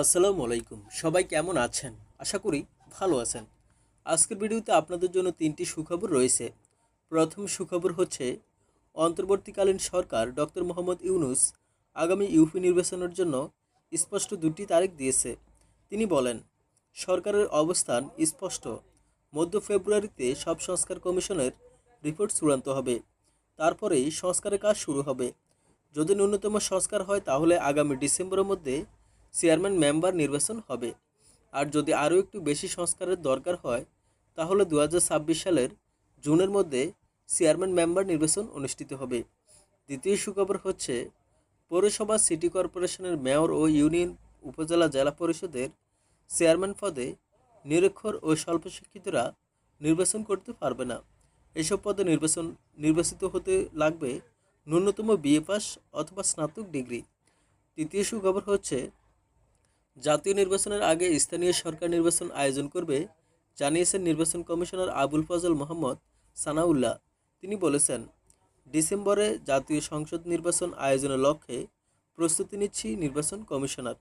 আসসালামু আলাইকুম। সবাই কেমন আছেন? আশা করি ভালো আছেন। আজকের ভিডিওতে আপনাদের জন্য তিনটি সুখবর রয়েছে। প্রথম সুখবর হচ্ছে, অন্তর্বর্তীকালীন সরকার ডক্টর মোহাম্মদ ইউনুস আগামী ইউপি নির্বাচনের জন্য স্পষ্ট দুটি তারিখ দিয়েছে। তিনি বলেন, সরকারের অবস্থান স্পষ্ট। মধ্য ফেব্রুয়ারিতে সব সংস্কার কমিশনের রিপোর্ট চূড়ান্ত হবে। তারপরেই সংস্কারের কাজ শুরু হবে। যদি ন্যূনতম সংস্কার হয় তাহলে আগামী ডিসেম্বরের মধ্যে চেয়ারম্যান মেম্বার নির্বাচন হবে। আর যদি আরও একটু বেশি সংস্কারের দরকার হয়, তাহলে দু হাজার ছাব্বিশ সালের জুনের মধ্যে চেয়ারম্যান মেম্বার নির্বাচন অনুষ্ঠিত হবে। দ্বিতীয় সুখবর হচ্ছে, পৌরসভা, সিটি কর্পোরেশনের মেয়র ও ইউনিয়ন উপজেলা জেলা পরিষদের চেয়ারম্যান পদে নিরক্ষর ও স্বল্প শিক্ষিতরা নির্বাচন করতে পারবে না। এসব পদে নির্বাচন, নির্বাচিত হতে লাগবে ন্যূনতম বিএ পাস অথবা স্নাতক ডিগ্রি। তৃতীয় সুখবর হচ্ছে জাতীয় নির্বাচনের আগে স্থানীয় সরকার নির্বাচন আয়োজন করবে, জানিয়েছেন নির্বাচন কমিশনার আবুল ফজল মোহাম্মদ সানাউল্লাহ। তিনি বলেছেন, ডিসেম্বরে জাতীয় সংসদ নির্বাচন আয়োজনের লক্ষ্যে প্রস্তুতি নিচ্ছি নির্বাচন কমিশনার।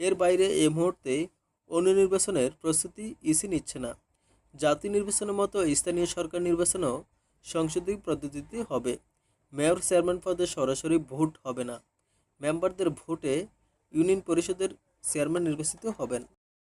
এর বাইরে এ মুহূর্তে অন্য নির্বাচনের প্রস্তুতি ইসি নিচ্ছে না। জাতীয় নির্বাচনের মতো স্থানীয় সরকার নির্বাচনও সংসদীয় পদ্ধতিতে হবে। মেয়র চেয়ারম্যান পদে সরাসরি ভোট হবে না। মেম্বারদের ভোটে ইউনিয়ন পরিষদের চেয়ারম্যান নির্বাচিত হবেন।